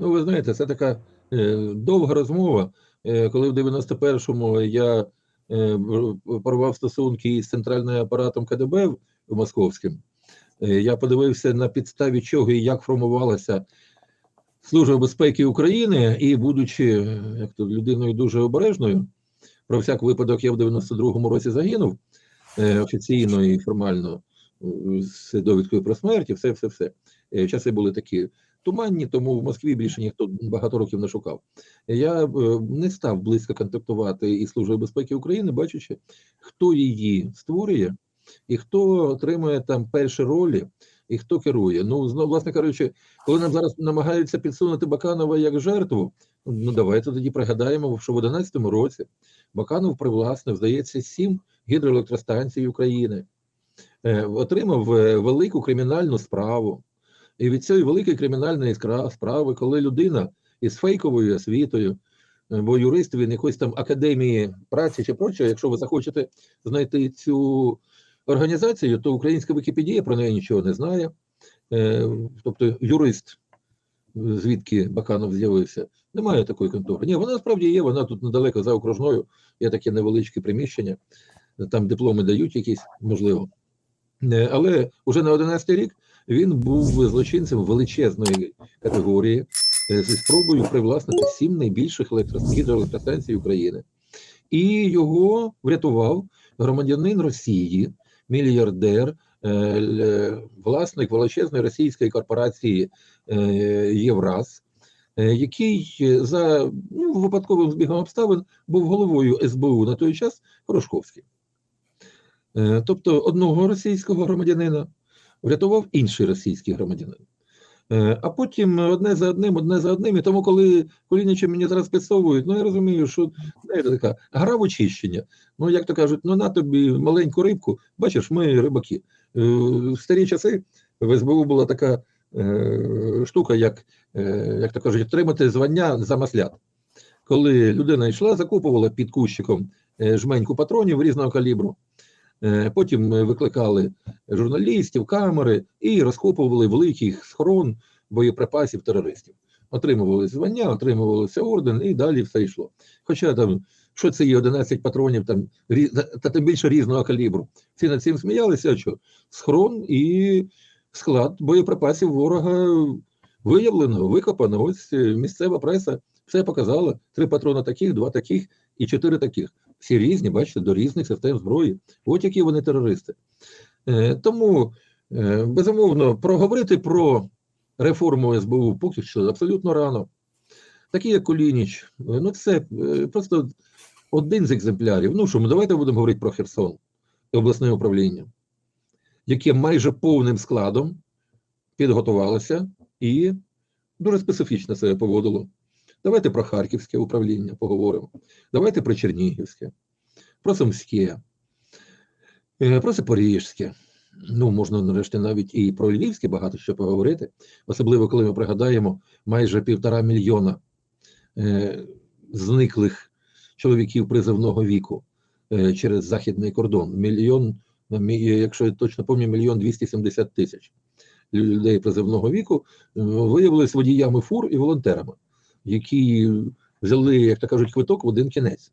Ну, ви знаєте, це така е, довга розмова. Е, коли в 91-му я е, порвав стосунки із центральним апаратом КДБ в- московським, е, я подивився на підставі чого і як формувалася Служба безпеки України, і будучи е, як то людиною дуже обережною, про всяк випадок я в 92-му році загинув е, офіційно і формально е, з довідкою про смерть, все, все, все. Е, Часи були такі туманні, тому в Москві більше ніхто багато років не шукав. Я е, не став близько контактувати із Службою безпеки України, бачачи, хто її створює і хто отримує там перші ролі, і хто керує. Ну, знову, власне кажучи, коли нам зараз намагаються підсунути Баканова як жертву, ну давайте тоді пригадаємо, що в 2011 році Баканов привласнив, здається, сім гідроелектростанцій України, е, отримав е, велику кримінальну справу. І від цієї великої кримінальної справи, коли людина із фейковою освітою, е, бо юрист він якоїсь там академії праці чи прочого, якщо ви захочете знайти цю організацію, то українська Вікіпедія про неї нічого не знає. Е, Тобто юрист, звідки Баканов з'явився, немає такої контори. Ні, вона насправді є, вона тут недалеко за окружною, є таке невеличке приміщення, там дипломи дають якісь, можливо. Е, Але вже на 11 рік він був злочинцем величезної категорії е, зі спробою привласнити сім найбільших електрос- гідроелектростанцій України. І його врятував громадянин Росії, мільярдер, е, власник величезної російської корпорації е, Євраз, е, який е, за ну, випадковим збігом обставин був головою СБУ на той час Порошковський. Е, Тобто одного російського громадянина врятував інший російський громадянин. Е, А потім одне за одним, одне за одним. І тому, коли Колінічі мені зараз підсовують, ну я розумію, що знаєте, така гра в очищення. Ну, як то кажуть, ну на тобі маленьку рибку, бачиш, ми рибаки. Е, В старі часи в СБУ була така е, штука, як, е, як то кажуть, отримати звання за маслят. Коли людина йшла, закупувала під кущиком е, жменьку патронів різного калібру. Е, Потім е, викликали журналістів, камери і розкопували великий схорон боєприпасів терористів. Отримували звання, отримувалися орден, і далі все йшло. Хоча там, що це є 11 патронів, там рі- та- тим більше різного калібру. Всі над цим сміялися, а що схорон і склад боєприпасів ворога виявлено, викопано. Ось е, місцева преса все показала: три патрони таких, два таких і чотири таких. Всі різні, бачите, до різних систем зброї. От які вони терористи. Е, Тому, е, безумовно, проговорити про реформу СБУ поки що абсолютно рано. Такі, як Колініч, е, ну це просто один з екземплярів. Ну що, ми давайте будемо говорити про Херсон і обласне управління, яке майже повним складом підготувалося і дуже специфічно себе поводило. Давайте про Харківське управління поговоримо. Давайте про Чернігівське, про Сумське, е, про Запорізьке. Ну, можна нарешті навіть і про Львівське багато що поговорити, особливо коли ми пригадаємо майже півтора мільйона е, зниклих чоловіків призовного віку е, через західний кордон. Мільйон, якщо я точно пам'ятаю, мільйон 270 тисяч людей призовного віку е, виявилися водіями фур і волонтерами, які взяли, як то кажуть, квиток в один кінець.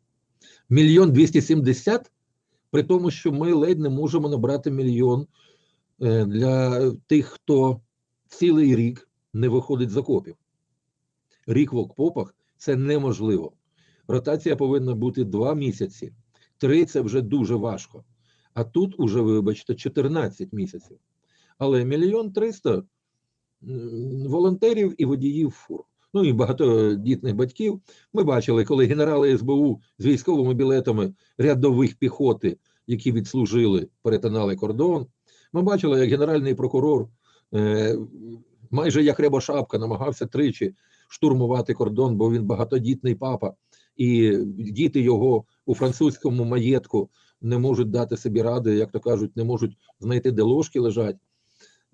Мільйон 270, при тому, що ми ледь не можемо набрати мільйон е, для тих, хто цілий рік не виходить з окопів. Рік в окопах це неможливо. Ротація повинна бути два місяці. Три це вже дуже важко. А тут уже, вибачте, 14 місяців. Але мільйон триста м, волонтерів і водіїв фур. Ну і багатодітних батьків. Ми бачили, коли генерали СБУ з військовими білетами рядових піхоти, які відслужили, перетинали кордон. Ми бачили, як генеральний прокурор, е, майже як Рябошапка, намагався тричі штурмувати кордон, бо він багатодітний папа, і діти його у французькому маєтку не можуть дати собі ради, як то кажуть, не можуть знайти, де ложки лежать.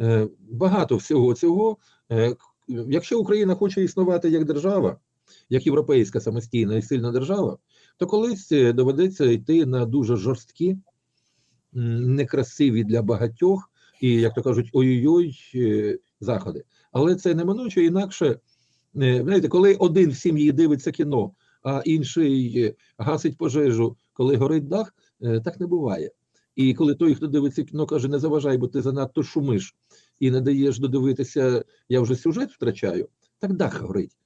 Е, Багато всього цього. Якщо Україна хоче існувати як держава, як європейська самостійна і сильна держава, то колись е, доведеться йти на дуже жорсткі, некрасиві для багатьох і, як то кажуть, ой-ой-ой е, заходи. Але це неминуче інакше Е, Знаєте, коли один в сім'ї дивиться кіно, а інший гасить пожежу, коли горить дах, так не буває. І коли той, хто дивиться кіно, каже, не заважай, бо ти занадто шумиш і не даєш додивитися, я вже сюжет втрачаю, так дах горить.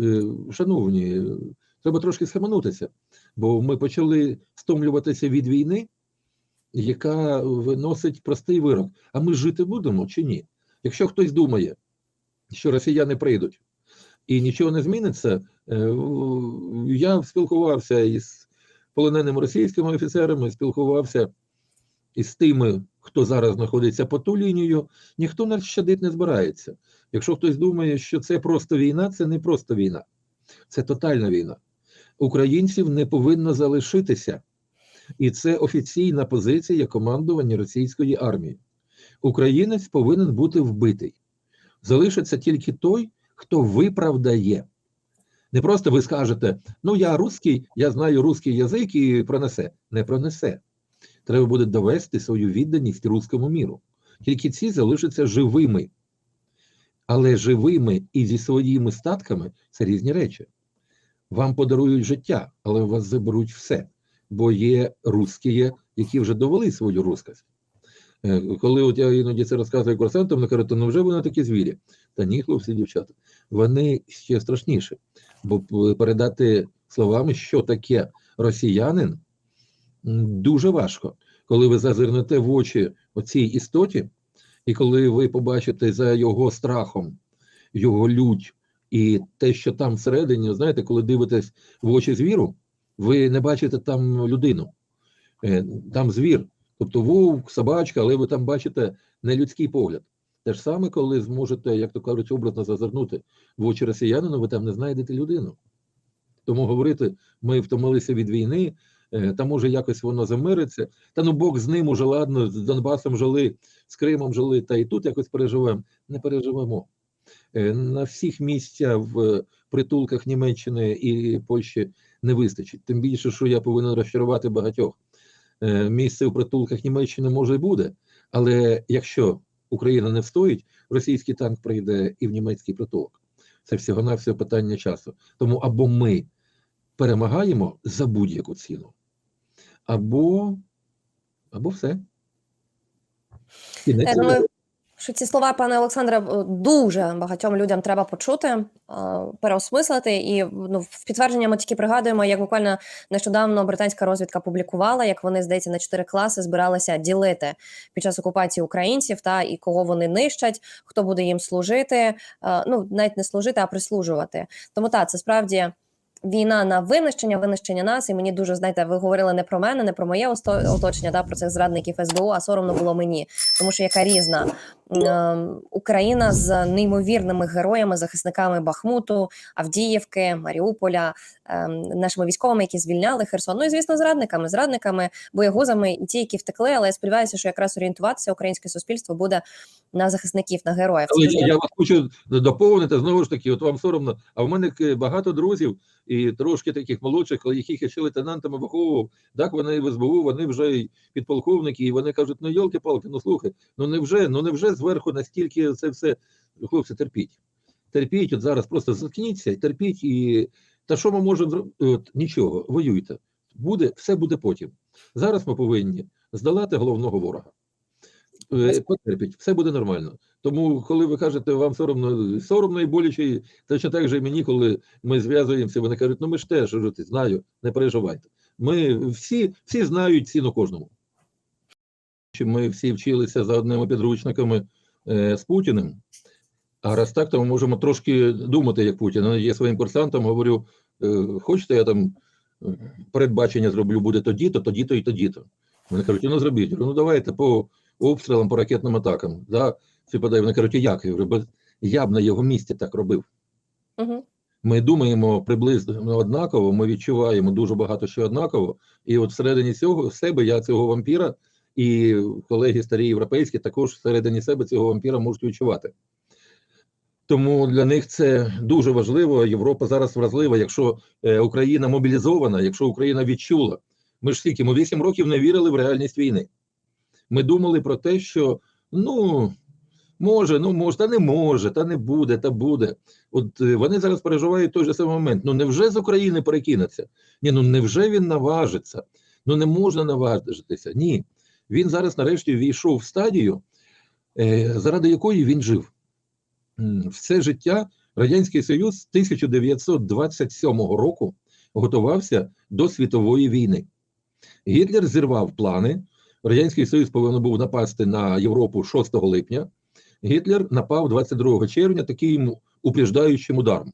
Е, Шановні, треба трошки схаменутися, бо ми почали стомлюватися від війни, яка виносить простий вирок. А ми жити будемо чи ні? Якщо хтось думає, що росіяни прийдуть і нічого не зміниться, е, я спілкувався із полоненими російськими офіцерами, спілкувався із тими, хто зараз знаходиться по ту лінію, ніхто нас щадить не збирається. Якщо хтось думає, що це просто війна, це не просто війна, це тотальна війна. Українців не повинно залишитися, і це офіційна позиція командування російської армії. Українець повинен бути вбитий. Залишиться тільки той, хто виправдає. Не просто ви скажете, ну я русський, я знаю русський язик і пронесе. Не пронесе. Треба буде довести свою відданість руському міру. Тільки ці залишаться живими. Але живими і зі своїми статками це різні речі. Вам подарують життя, але у вас заберуть все. Бо є русські, які вже довели свою рускость. Е, Коли от я іноді це розказую курсантам, вони кажуть, ну вже вони такі звірі. Та ні, хлопці, дівчата, вони ще страшніші. Бо передати словами, що таке росіянин, дуже важко. Коли ви зазирнете в очі оцій істоті, і коли ви побачите за його страхом, його лють і те, що там всередині, знаєте, коли дивитесь в очі звіру, ви не бачите там людину, Е, там звір, тобто вовк, собачка, але ви там бачите нелюдський погляд. Те ж саме, коли зможете, як то кажуть, образно зазирнути в очі росіянину, ви там не знайдете людину. Тому говорити, ми втомилися від війни, та може якось воно замириться. Та ну Бог з ним уже ладно, з Донбасом жили, з Кримом жили, та і тут якось переживемо. Не переживемо. Е, На всіх місця в притулках Німеччини і Польщі не вистачить. Тим більше, що я повинен розчарувати багатьох. Е, Місце у притулках Німеччини може і буде, але якщо Україна не встоїть, російський танк прийде і в німецький притулок. Це всього-навсього питання часу. Тому або ми перемагаємо за будь-яку ціну, або, або все. Кінець Я думаю, що ці слова, пане Олександре, е, дуже багатьом людям треба почути, е, переосмислити. І ну, в підтвердження ми тільки пригадуємо, як буквально нещодавно британська розвідка публікувала, як вони, здається, на чотири класи збиралися ділити під час окупації українців та і кого вони нищать, хто буде їм служити. е, Ну навіть не служити, а прислужувати. Тому так, це справді. Війна на винищення, винищення нас, і мені дуже знаєте, ви говорили не про мене, не про моє оточення, да, про цих зрадників СБУ, а соромно було мені, тому що яка різна Ем, Україна з неймовірними героями, захисниками Бахмуту, Авдіївки, Маріуполя, ем, нашими військовими, які звільняли Херсон. Ну і звісно, зрадниками, зрадниками, боєгузами і ті, які втекли. Але я сподіваюся, що якраз орієнтуватися українське суспільство буде на захисників, на героїв. Але я, вас хочу доповнити знову ж таки, от вам соромно. А в мене багато друзів і трошки таких молодших, яких я ще лейтенантами виховував, так вони в СБУ, вони вже й підполковники, і вони кажуть: ну йолки-палки, ну слухай, ну невже, ну невже зверху настільки це все. Хлопці, терпіть. Терпіть, от зараз просто заткніться, терпіть і та що ми можемо зробити? Нічого, воюйте. Буде, все буде потім. Зараз ми повинні здолати головного ворога. Е, Потерпіть, все буде нормально. Тому, коли ви кажете, вам соромно, соромно і боляче, точно так же і мені, коли ми зв'язуємося, вони кажуть, ну ми ж теж жити, знаю, не переживайте. Ми всі, всі знають ціну кожному. Ми всі вчилися за одними підручниками е, з Путіним. А раз так, то ми можемо трошки думати, як Путін. Я своїм курсантам говорю: е, хочете, я там е, передбачення зроблю, буде тоді-то, тоді-то і тоді-то. Вони кажуть, ну зробіть. Ну давайте по обстрілам, по ракетним атакам. Да? Подають. Вони кажуть, як? Я говорю, я б на його місці так робив. Угу. Ми думаємо приблизно однаково, ми відчуваємо дуже багато що однаково. І от всередині цього себе я цього вампіра, і колеги старі європейські також всередині себе цього вампіра можуть відчувати. Тому для них це дуже важливо. Європа зараз вразлива. Якщо е, Україна мобілізована, якщо Україна відчула, ми ж скільки ми 8 років не вірили в реальність війни. Ми думали про те, що ну Може, ну може, та не може, та не буде, та буде. От е, вони зараз переживають той же самий момент. Ну невже з України перекинеться? Ні, ну невже він наважиться? Ну не можна наважитися. Ні. Він зараз нарешті війшов в стадію, е, заради якої він жив. Все життя Радянський Союз з 1927 року готувався до світової війни. Гітлер зірвав плани. Радянський Союз повинен був напасти на Європу 6 липня. Гітлер напав 22 червня таким упреждаючим ударом.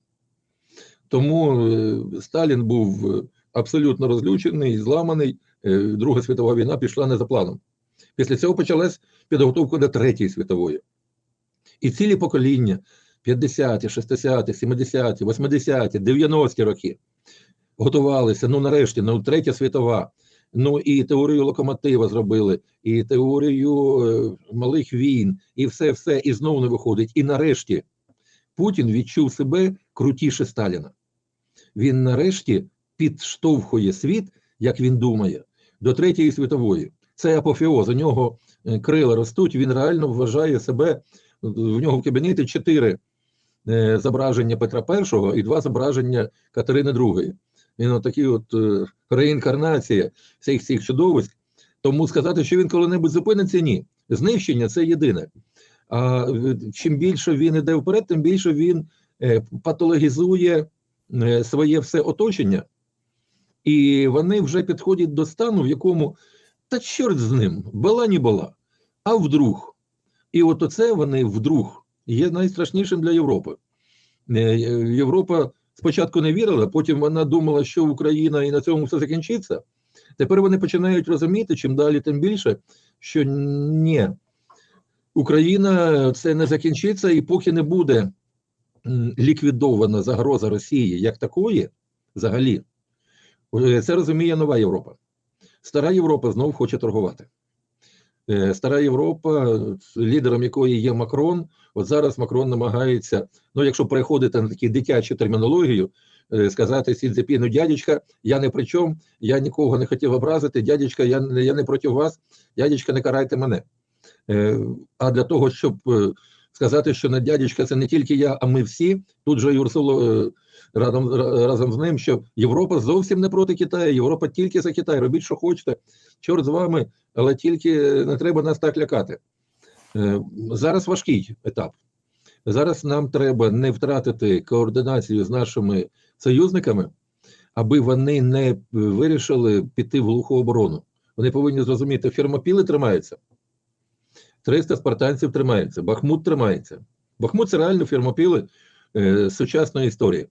Тому е, Сталін був е, абсолютно розлючений, зламаний. Е, Друга світова війна пішла не за планом. Після цього почалась підготовка до Третьої світової. І цілі покоління 50-ті, 60-ті, 70-ті, 80-ті, 90-ті роки готувалися. Ну, нарешті, ну, Третя світова. Ну і теорію локомотива зробили, і теорію е, малих війн, і все, все, і знову не виходить. І нарешті Путін відчув себе крутіше Сталіна. Він нарешті підштовхує світ, як він думає, до Третьої світової. Це апофеоз. У нього е, крила ростуть. Він реально вважає себе. В нього в кабінеті чотири е, зображення Петра І і два зображення Катерини II. Він отакий от е, реінкарнація всіх цих чудовиськ. Тому сказати, що він коли-небудь зупиниться, ні. Знищення це єдине. А е, чим більше він іде вперед, тим більше він е, патологізує своє все оточення, і вони вже підходять до стану, в якому та чорт з ним, була не була, а вдруг. І от оце вони вдруг є найстрашнішим для Європи. Європа спочатку не вірила, потім вона думала, що Україна і на цьому все закінчиться. Тепер вони починають розуміти, чим далі, тим більше, що ні, Україна це не закінчиться, і поки не буде ліквідована загроза Росії як такої, взагалі, е, це розуміє нова Європа. Стара Європа знов хоче торгувати. Е, Стара Європа, лідером якої є Макрон, от зараз Макрон намагається, ну якщо переходити на таку дитячу термінологію, е, сказати Сі Цзепіну, дядечка, я не при чому, я нікого не хотів образити, дядечка, я, я не проти вас, дядечка, не карайте мене. Е, А для того, щоб е, сказати, що на дядечка це не тільки я, а ми всі, тут же Юрсуло разом, разом з ним, що Європа зовсім не проти Китаю, Європа тільки за Китай, робіть, що хочете, чорт з вами, але тільки не треба нас так лякати. Е, Зараз важкий етап. Зараз нам треба не втратити координацію з нашими союзниками, аби вони не вирішили піти в глуху оборону. Вони повинні зрозуміти, фермопіли тримаються. 300 спартанців тримаються, Бахмут тримається. Бахмут це реально фермопіли е, сучасної історії.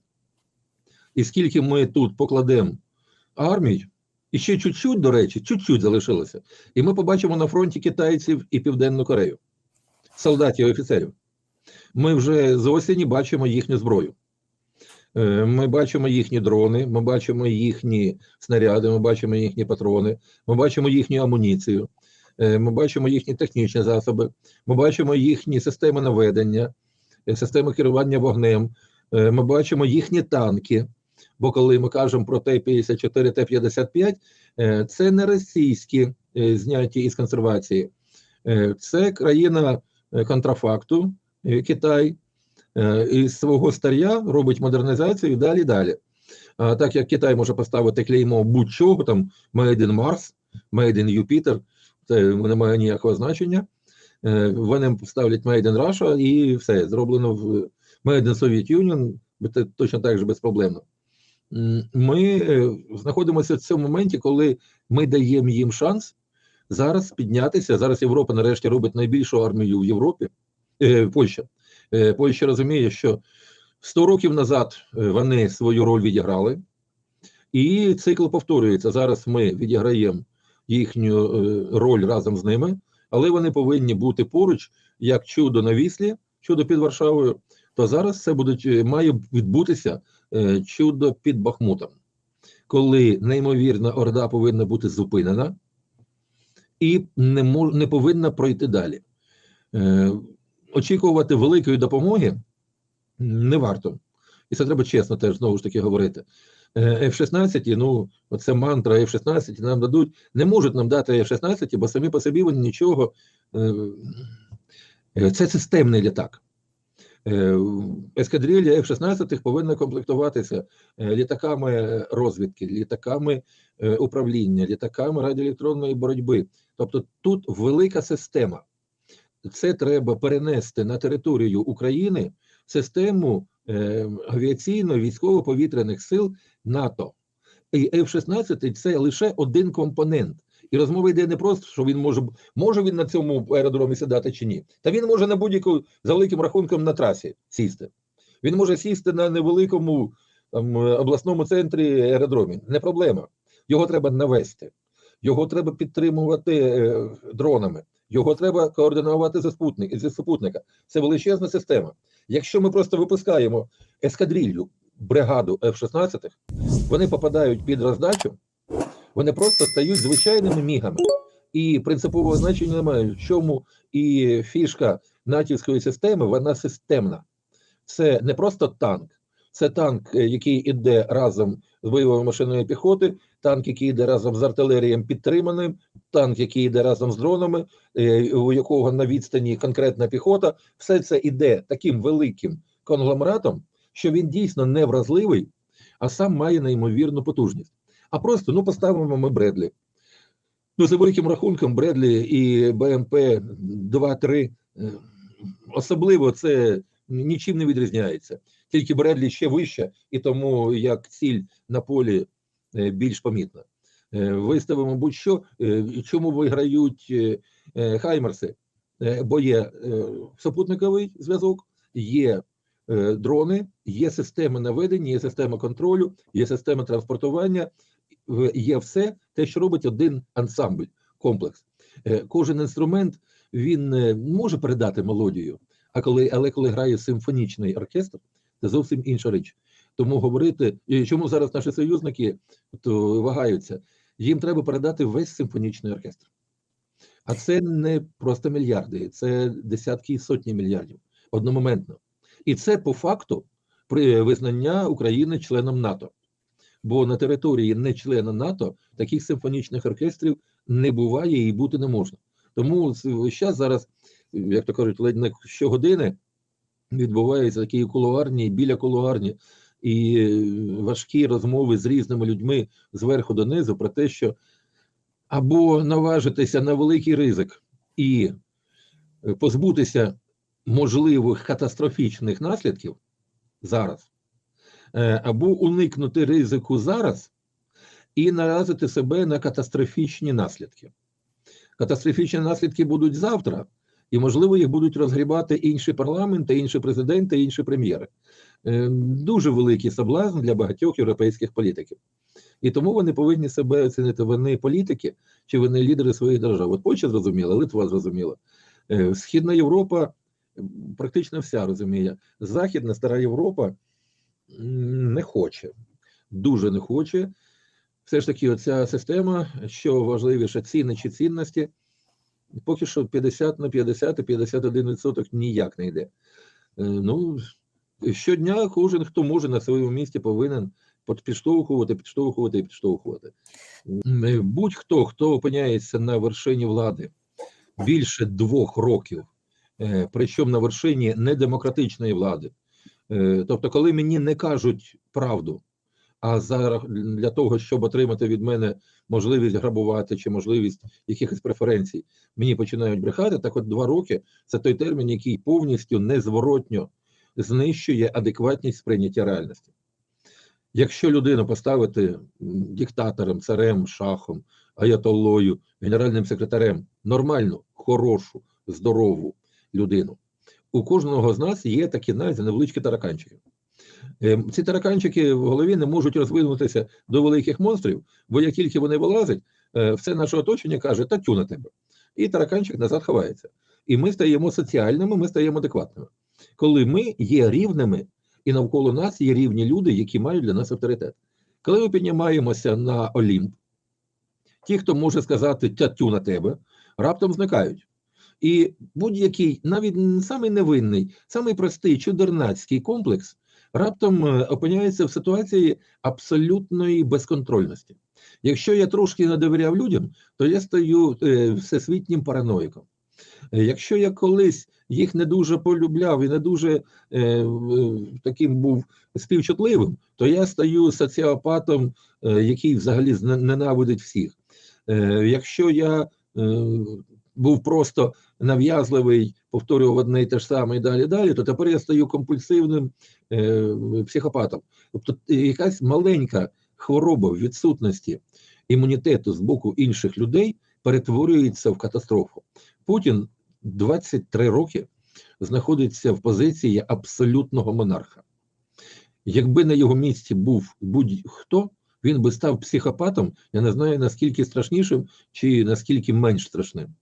І скільки ми тут покладемо армій, і ще чуть-чуть, до речі, чуть-чуть залишилося. І ми побачимо на фронті китайців і Південну Корею, солдатів і офіцерів. Ми вже з осені бачимо їхню зброю. Е, Ми бачимо їхні дрони, ми бачимо їхні снаряди, ми бачимо їхні патрони, ми бачимо їхню амуніцію, е, ми бачимо їхні технічні засоби, ми бачимо їхні системи наведення, е, системи керування вогнем, ми бачимо їхні танки. Бо коли ми кажемо про Т-54, Т-55, е, це не російські зняті із консервації, це країна контрафакту, е, Китай, е, із свого старя робить модернізацію і далі далі. Так як Китай може поставити клеймо будь-чого, там Made in Mars, Made in Jupiter, це не має ніякого значення. Е, Вони ставлять Made in Russia і все, зроблено в Made in Soviet Union, це точно так же безпроблемно. Ми е, знаходимося в цьому моменті, коли ми даємо їм шанс зараз піднятися. Зараз Європа нарешті робить найбільшу армію в Європі. Е, Польща. Е, Польща розуміє, що 100 років назад е, вони свою роль відіграли, і цикл повторюється. Зараз ми відіграємо їхню е, роль разом з ними, але вони повинні бути поруч як чудо на віслі, чудо під Варшавою. То зараз це буде має відбутися е, чудо під Бахмутом, коли неймовірна орда повинна бути зупинена і не мож, не повинна пройти далі. Е, очікувати великої допомоги не варто. І це треба чесно теж знову ж таки говорити. Е, F-16, ну, оце мантра F-16 нам дадуть, не можуть нам дати F-16, бо самі по собі вони нічого е, Е, Це системний літак. Е, Ескадрилья F-16 повинна комплектуватися е, літаками розвідки, літаками е, управління, літаками радіоелектронної боротьби. Тобто тут велика система. Це треба перенести на територію України систему авіаційно-військово-повітряних сил НАТО. І F-16 це лише один компонент. І розмова йде не просто, що він може може він на цьому аеродромі сідати чи ні. Та він може на будь-яку за великим рахунком на трасі сісти. Він може сісти на невеликому там, обласному центрі аеродромі. Не проблема. Його треба навести, його треба підтримувати е, дронами, його треба координувати зі спутник, зі супутника. Це величезна система. Якщо ми просто випускаємо ескадрилью, бригаду F-16, вони попадають під роздачу, вони просто стають звичайними мігами. І принципового значення немає. В чому і фішка натівської системи, вона системна. Це не просто танк, це танк, е, який іде разом з бойовою машиною піхоти, танк, який йде разом з артилерієм підтриманим, танк, який йде разом з дронами, е, у якого на відстані конкретна піхота. Все це іде таким великим конгломератом, що він дійсно не вразливий, а сам має неймовірну потужність. А просто ну поставимо ми Бредлі. Ну, за великим рахунком, Бредлі і БМП 2-3 е, особливо це нічим не відрізняється. Тільки Бредлі ще вище, і тому як ціль на полі е, більш помітна. Е, Виставимо будь-що, чому виграють Хаймерси? Бо є супутниковий зв'язок, є дрони, є система наведення, є система контролю, є система транспортування, є все те, що робить один ансамбль, комплекс. Е, Кожен інструмент він е, може передати мелодію, а коли, але коли грає симфонічний оркестр, це зовсім інша річ. Тому говорити, і чому зараз наші союзники то вагаються, їм треба передати весь симфонічний оркестр. А це не просто мільярди, це десятки і сотні мільярдів одномоментно. І це по факту при визнання України членом НАТО. Бо на території не члена НАТО таких симфонічних оркестрів не буває і бути не можна. Тому зараз зараз, як то кажуть, ледь не щогодини відбуваються такі кулуарні, біля кулуарні і важкі розмови з різними людьми зверху донизу про те, що або наважитися на великий ризик і позбутися можливих катастрофічних наслідків зараз, або уникнути ризику зараз і наразити себе на катастрофічні наслідки. Катастрофічні наслідки будуть завтра, і, можливо, їх будуть розгрібати інші парламенти, інші президенти, інші прем'єри. Е, Дуже великий соблазн для багатьох європейських політиків. І тому вони повинні себе оцінити. Вони політики чи вони лідери своїх держав. От Польща зрозуміла, Литва зрозуміла. Е, Східна Європа практично вся розуміє. Західна стара Європа не хоче, дуже не хоче. Все ж таки, оця система, що важливіше, ціни чи цінності, поки що 50 на 50 і 51% ніяк не йде. Е, Ну, щодня кожен, хто може на своєму місці, повинен під- підштовхувати, підштовхувати і підштовхувати. Е, Будь-хто, хто опиняється на вершині влади більше двох років, е, причому на вершині недемократичної влади. Е, Тобто, коли мені не кажуть правду, а за рах- для того, щоб отримати від мене можливість грабувати чи можливість якихось преференцій, мені починають брехати. Так, от два роки це той термін, який повністю незворотньо знищує адекватність сприйняття реальності. Якщо людину поставити диктатором, царем, шахом, аятоллою, генеральним секретарем, нормальну, хорошу, здорову людину, у кожного з нас є такі навіть невеличкі тараканчики. Е, Ці тараканчики в голові не можуть розвинутися до великих монстрів, бо як тільки вони вилазять, е, все наше оточення каже, та тю на тебе. І тараканчик назад ховається. І ми стаємо соціальними, ми стаємо адекватними. Коли ми є рівними, і навколо нас є рівні люди, які мають для нас авторитет. Коли ми піднімаємося на Олімп, ті, хто може сказати тятю на тебе, раптом зникають. І будь-який, навіть самий невинний, самий простий чудернацький комплекс раптом е, опиняється в ситуації абсолютної безконтрольності. Якщо я трошки не довіряв людям, то я стаю е, всесвітнім параноїком. Е, Якщо я колись їх не дуже полюбляв і не дуже е, таким був співчутливим, то я стаю соціопатом, е, який взагалі ненавидить всіх. Е, якщо я був просто нав'язливий, повторював одне і те ж саме і далі, далі, то тепер я стаю компульсивним е, психопатом. Тобто якась маленька хвороба в відсутності імунітету з боку інших людей перетворюється в катастрофу. Путін 23 роки знаходиться в позиції абсолютного монарха. Якби на його місці був будь-хто, він би став психопатом, я не знаю наскільки страшнішим чи наскільки менш страшним.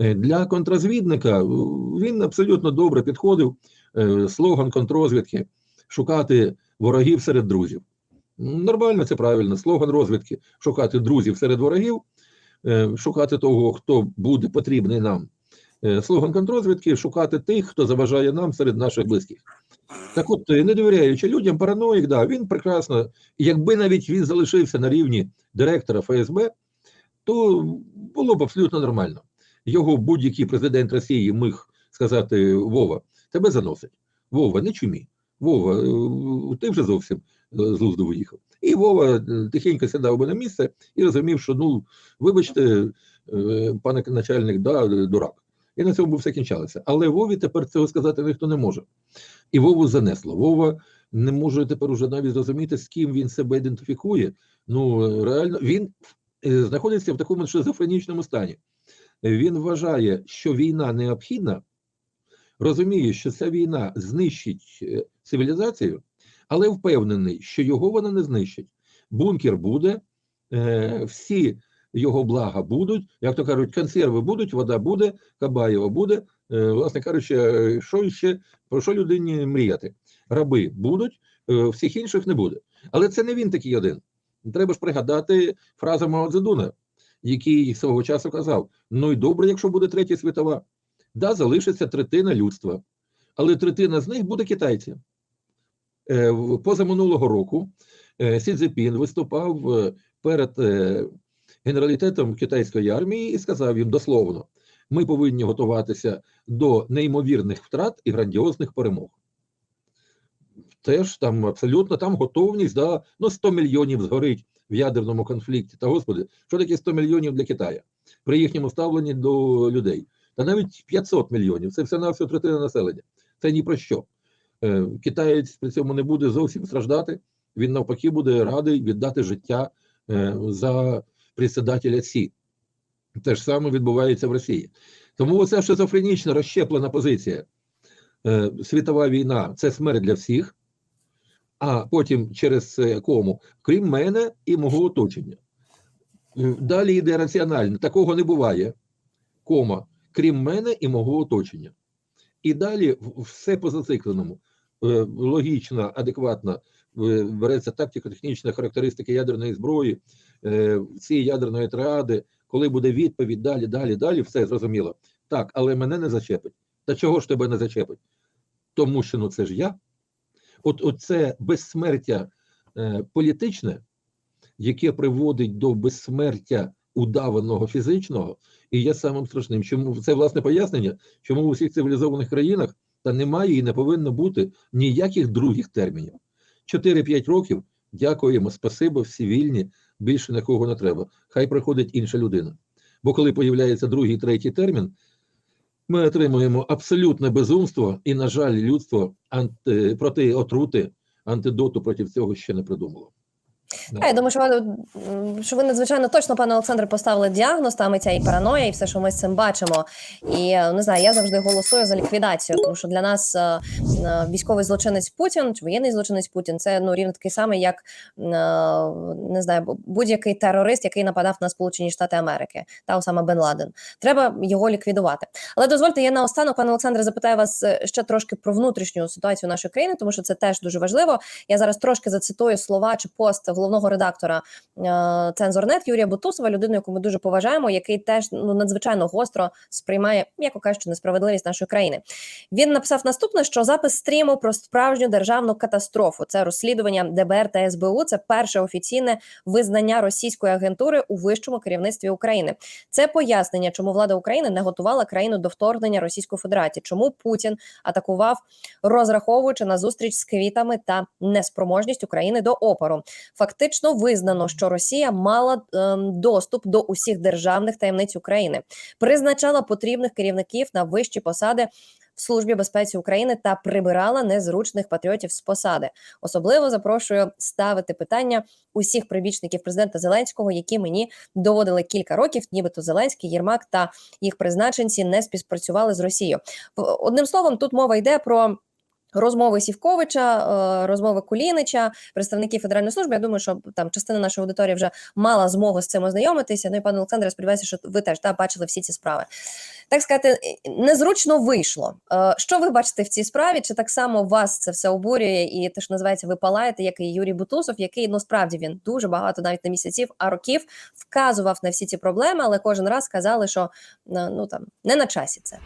Е, Для контрозвідника е, він абсолютно добре підходив. Е, Слоган контрозвідки шукати ворогів серед друзів. Нормально, це правильно. Слоган розвідки шукати друзів серед ворогів, шукати того, хто буде потрібний нам. Слоган контрозвідки шукати тих, хто заважає нам серед наших близьких. Так от, не довіряючи людям, параноїк, да, він прекрасно, якби навіть він залишився на рівні директора ФСБ, то було б абсолютно нормально. Його будь-який президент Росії міг сказати: Вова, тебе заносить. Вова, не чумі. Вова, е, ти вже зовсім е, з лузду виїхав. І Вова е, тихенько сідав би на місце і розумів, що ну, вибачте, пане начальник, да, дурак. І на цьому все кінчалося. Але Вові тепер цього сказати ніхто не може. І Вову занесло. Вова не може тепер уже навіть зрозуміти, з ким він себе ідентифікує. Ну реально він знаходиться в такому шизофренічному стані. Він вважає, що війна необхідна, розуміє, що ця війна знищить е, цивілізацію, але впевнений, що його вона не знищить. Бункер буде, е, всі його блага будуть, як то кажуть, консерви будуть, вода буде, Кабаєва буде. Е, Власне кажучи, що ще про що людині мріяти? Раби будуть, всіх інших не буде. Але це не він такий один. Треба ж пригадати фразу Мао Цзедуна, який свого часу казав: ну і добре, якщо буде третя світова, да, залишиться третина людства, але третина з них буде китайці. Е, Позаминулого року е, Сі Цзепін виступав е, перед генералітетом китайської армії і сказав їм дословно: ми повинні готуватися до неймовірних втрат і грандіозних перемог. Теж там абсолютно там готовність, да, ну 100 мільйонів згорить в ядерному конфлікті. Та господи, що таке 100 мільйонів для Китаю при їхньому ставленні до людей? Та навіть 500 мільйонів це все на всю третина населення. Це ні про що. Е, Китаєць при цьому не буде зовсім страждати. Він навпаки буде радий віддати життя е, за председателя Сі. Те ж саме відбувається в Росії. Тому оця шизофренічна розщеплена позиція. Е, Світова війна це смерть для всіх, а потім через е, кому, крім мене і мого оточення. Е, Далі йде раціонально. Такого не буває. Кома, крім мене і мого оточення. І далі все по зацикленому. Е, Логічно, адекватно е, береться тактико-технічна характеристика ядерної зброї, е, ці ядерної триади, коли буде відповідь, далі, далі, далі, все зрозуміло. Так, але мене не зачепить. Та чого ж тебе не зачепить? Тому що ну це ж я. От, от це безсмертя е, політичне, яке приводить до безсмертя удаваного фізичного, і є самим страшним. Чому це власне пояснення, чому у всіх цивілізованих країнах та немає і не повинно бути ніяких других термінів. 4-5 років дякуємо, спасибо, всі вільні, більше нікого не треба. Хай приходить інша людина. Бо коли появляється другий, третій термін, ми отримуємо абсолютне безумство, і, на жаль, людство анти, проти отрути, антидоту проти цього ще не придумало. Та, я думаю, що ви, що ви надзвичайно точно, пане Олександре, поставили діагноз, там і ця і параноя, і все, що ми з цим бачимо. І е, не знаю, я завжди голосую за ліквідацію, тому що для нас е, е, військовий злочинець Путін чи воєнний злочинець Путін це ну рівно такий самий, як е, не знаю, будь-який терорист, який нападав на Сполучені Штати Америки, та Осама Бен Ладен. Треба його ліквідувати. Але дозвольте, я наостанок, пане Олександре, запитаю вас е, ще трошки про внутрішню ситуацію нашої країни, тому що це теж дуже важливо. Я зараз трошки зацитую слова чи пост головного редактора е, цензорнет Юрія Бутусова, людину, яку ми дуже поважаємо, який теж ну надзвичайно гостро сприймає, м'яко кажучи, несправедливість нашої країни. Він написав наступне, що запис стріму про справжню державну катастрофу. Це розслідування ДБР та СБУ. Це перше офіційне визнання російської агентури у вищому керівництві України. Це пояснення, чому влада України не готувала країну до вторгнення Російської Федерації, чому Путін атакував, розраховуючи на зустріч з квітами та неспроможність України до опору. Визнано, що Росія мала ем, доступ до усіх державних таємниць України, призначала потрібних керівників на вищі посади. В службі безпеці України та прибирала незручних патріотів з посади. Особливо запрошую ставити питання усіх прибічників президента Зеленського, які мені доводили кілька років, нібито Зеленський, Єрмак та їх призначенці не співпрацювали з Росією. Одним словом, тут мова йде про. Розмови Сівковича, е, розмови Кулінича, представників федеральної служби. Я думаю, що там частина нашої аудиторії вже мала змогу з цим ознайомитися. Ну і пане Олександре, я сподіваюся, що ви теж та, бачили всі ці справи. Так сказати, незручно вийшло. Е, Що ви бачите в цій справі? Чи так само вас це все обурює і те, що називається, ви палаєте, як і Юрій Бутусов, який ну він дуже багато, навіть не місяців, а років вказував на всі ці проблеми, але кожен раз казали, що е, ну там не на часі це.